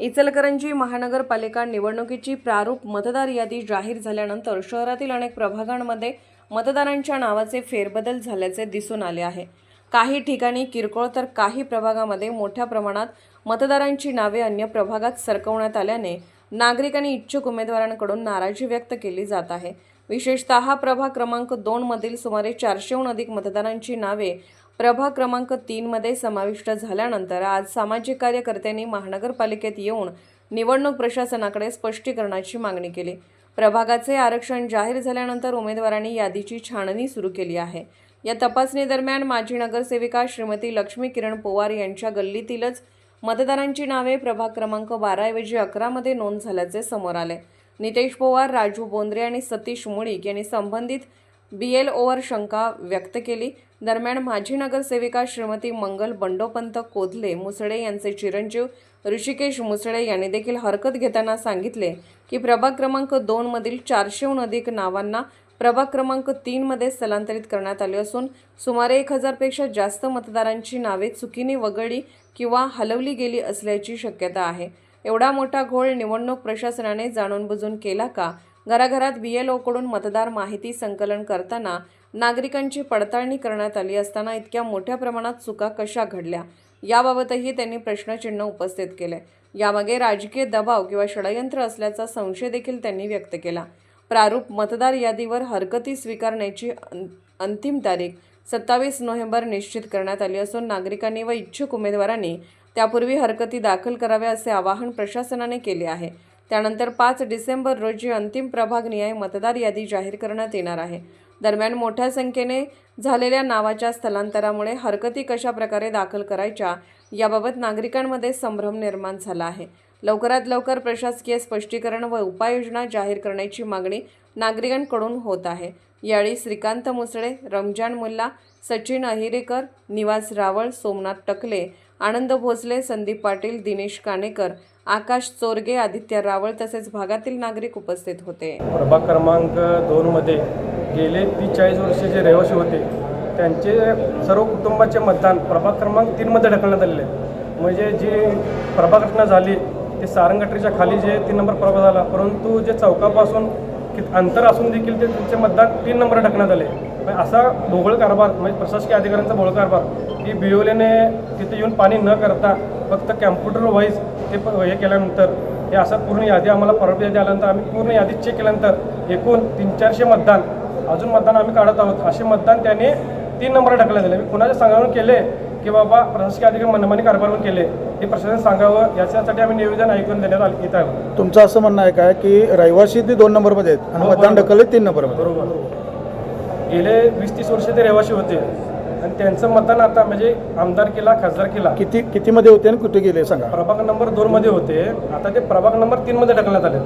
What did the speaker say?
इचलकरंजी महानगरपालिका निवडणुकीची प्रारूप मतदार यादी जाहीर झाल्यानंतर शहरातील अनेक प्रभागांमध्ये मतदारांच्या नावाचे फेरबदल झाल्याचे दिसून आले आहे. काही ठिकाणी किरकोळ तर काही प्रभागामध्ये मोठ्या प्रमाणात मतदारांची नावे अन्य प्रभागात सरकवण्यात आल्याने नागरिकांनी इच्छुक उमेदवारांकडून नाराजी व्यक्त केली जात आहे. विशेषतः प्रभाग क्रमांक दोनमधील सुमारे चारशेहून अधिक मतदारांची नावे प्रभाग क्रमांक तीनमध्ये समाविष्ट झाल्यानंतर आज सामाजिक कार्यकर्त्यांनी महानगरपालिकेत येऊन निवडणूक प्रशासनाकडे स्पष्टीकरणाची मागणी केली. प्रभागाचे आरक्षण जाहीर झाल्यानंतर उमेदवारांनी यादीची छाननी सुरू केली आहे. या तपासणीदरम्यान माजी नगरसेविका श्रीमती लक्ष्मी किरण पोवार यांच्या गल्लीतीलच मतदारांची नावे प्रभाग क्रमांक बाराऐवजी अकरामध्ये नोंद झाल्याचे समोर आले. नितेश पोवार राजू बोंद्रे आणि सतीश मुळीक यांनी संबंधित बी एल ओवर शंका व्यक्त केली. दरम्यान माजी नगरसेविका श्रीमती मंगल बंडोपंत कोधले मुसळे यांचे चिरंजीव ऋषिकेश मुसळे यांनी देखील हरकत घेताना सांगितले की प्रभाग क्रमांक दोनमधील चारशेहून अधिक नावांना प्रभाग क्रमांक तीनमध्ये स्थलांतरित करण्यात आले असून सुमारे एक हजारपेक्षा जास्त मतदारांची नावे चुकीने वगळली किंवा हलवली गेली असल्याची शक्यता आहे. एवढा मोठा घोळ निवडणूक प्रशासनाने जाणून बुजून केला का? घराघरात बी एल ओकडून मतदार माहिती संकलन करताना नागरिकांची पडताळणी करण्यात आली असताना इतक्या मोठ्या प्रमाणात चुका कशा घडल्या याबाबतही त्यांनी प्रश्नचिन्ह उपस्थित केले. यामागे राजकीय दबाव किंवा षडयंत्र असल्याचा संशय देखील त्यांनी व्यक्त केला. प्रारूप मतदार यादीवर हरकती स्वीकारण्याची अं- अंतिम तारीख सत्तावीस नोव्हेंबर निश्चित करण्यात आली असून नागरिकांनी व इच्छुक उमेदवारांनी त्यापूर्वी हरकती दाखल कराव्या असे आवाहन प्रशासनाने केले आहे. त्यानंतर पाच डिसेंबर रोजी अंतिम प्रभागनिहाय मतदार यादी जाहीर करण्यात येणार आहे. दरम्यान मोठ्या संख्येने झालेल्या नावाच्या स्थलांतरामुळे हरकती कशा प्रकारे दाखल करायच्या याबाबत नागरिकांमध्ये संभ्रम निर्माण झाला आहे. लवकरात लवकर प्रशासकीय स्पष्टीकरण व उपाययोजना जाहीर करण्याची मागणी नागरिकांकडून होत आहे. यावेळी श्रीकांत मुसळे रमजान मुल्ला सचिन अहिरेकर निवास रावळ सोमनाथ टकले आनंद भोसले संदीप पाटील दिनेश काणेकर आकाश चोरगे आदित्य रावळ तसेच भागातील नागरिक उपस्थित होते. प्रभाग क्रमांक दोनमध्ये गेले तीस चाळीस वर्षे जे रहिवासी होते त्यांचे सर्व कुटुंबाचे मतदान प्रभाग क्रमांक तीनमध्ये ढकलण्यात आलेले म्हणजे जी प्रभाग रचना झाली ते सारंगटरीच्या खाली जे तीन नंबर प्रभाग झाला परंतु जे चौकापासून अंतर असून देखील ते त्यांचे मतदान तीन नंबर ढकलण्यात आले. म्हणजे असा भोगळ कारभार म्हणजे प्रशासकीय अधिकाऱ्यांचा भोगळ कारभार की बिओलेने तिथे येऊन पाणी न करता फक्त कॅम्प्युटर वाईज ते हे केल्यानंतर हे असं पूर्ण यादी आम्हाला परत यादी आल्यानंतर आम्ही पूर्ण यादी चेक केल्यानंतर एकूण तीन चारशे मतदान अजून मतदान आम्ही काढत आहोत. असे मतदान त्याने तीन नंबर ढकलण्यात दिले. मी कुणाच्या सांगावून केले की बाबा प्रशासकीय अधिकारी मनमानी कारभारून केले हे प्रशासन सांगावं याच्यासाठी आम्ही निवेदन ऐकून देण्यात आले येत आहे तुमचं असं म्हणणं आहे काय की रहिवासी ते दोन नंबरमध्ये आहेत आणि हो, मतदान. ढकलले तीन नंबरमध्ये? बरोबर. गेले वीस तीस वर्ष ते रहिवासी होते. आणि त्यांचं मतदान आता म्हणजे आमदार केला खासदार केला. किती कितीमध्ये होते आणि कुठे गेले सांगा? प्रभाग नंबर दोन मध्ये होते. आता ते प्रभाग नंबर तीन मध्ये ढकलण्यात आले